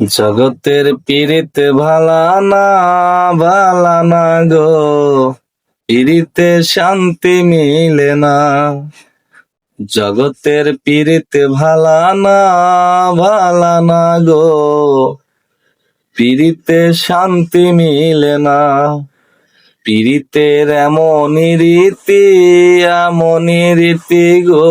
জগতের পীড়িত ভালা না ভালা না গো। পীড়িতে শান্তি মিলে না। জগতের পীড়িত ভালা না ভালা না গো। পীড়িতে শান্তি মিলে না। পীড়িতের এমনই রীতি এমনই রীতি গো।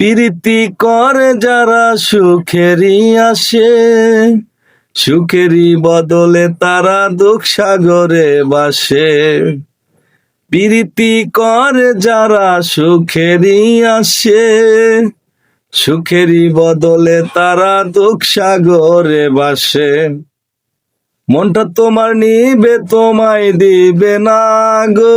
প্রীতি করে যারা সুখেরই আসে, সুখেরই বদলে তারা দুঃখ সাগরে বাসে। প্রীতি করে যারা সুখেরই আসে, সুখেরই বদলে তারা দুঃখ সাগরে বাসে। মনটা তোমার নিবে, তোমায় দিবে না গো।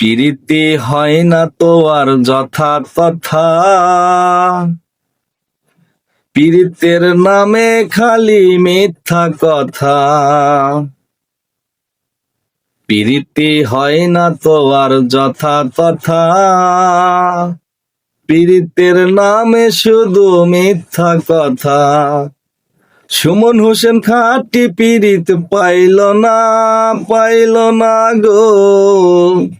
প্রীতি হয় না তো আর যথা তথা। পীড়িতের নামে খালি মিথ্যা কথা। প্রীতি হয় না তো আর যথা তথা। পীড়িতের নামে শুধু মিথ্যা কথা। সুমন হোসেন খাটি পীড়িত পাইল না পাইল না গো।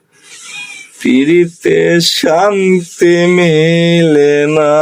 পীড়িতে শান্তি মিলে না।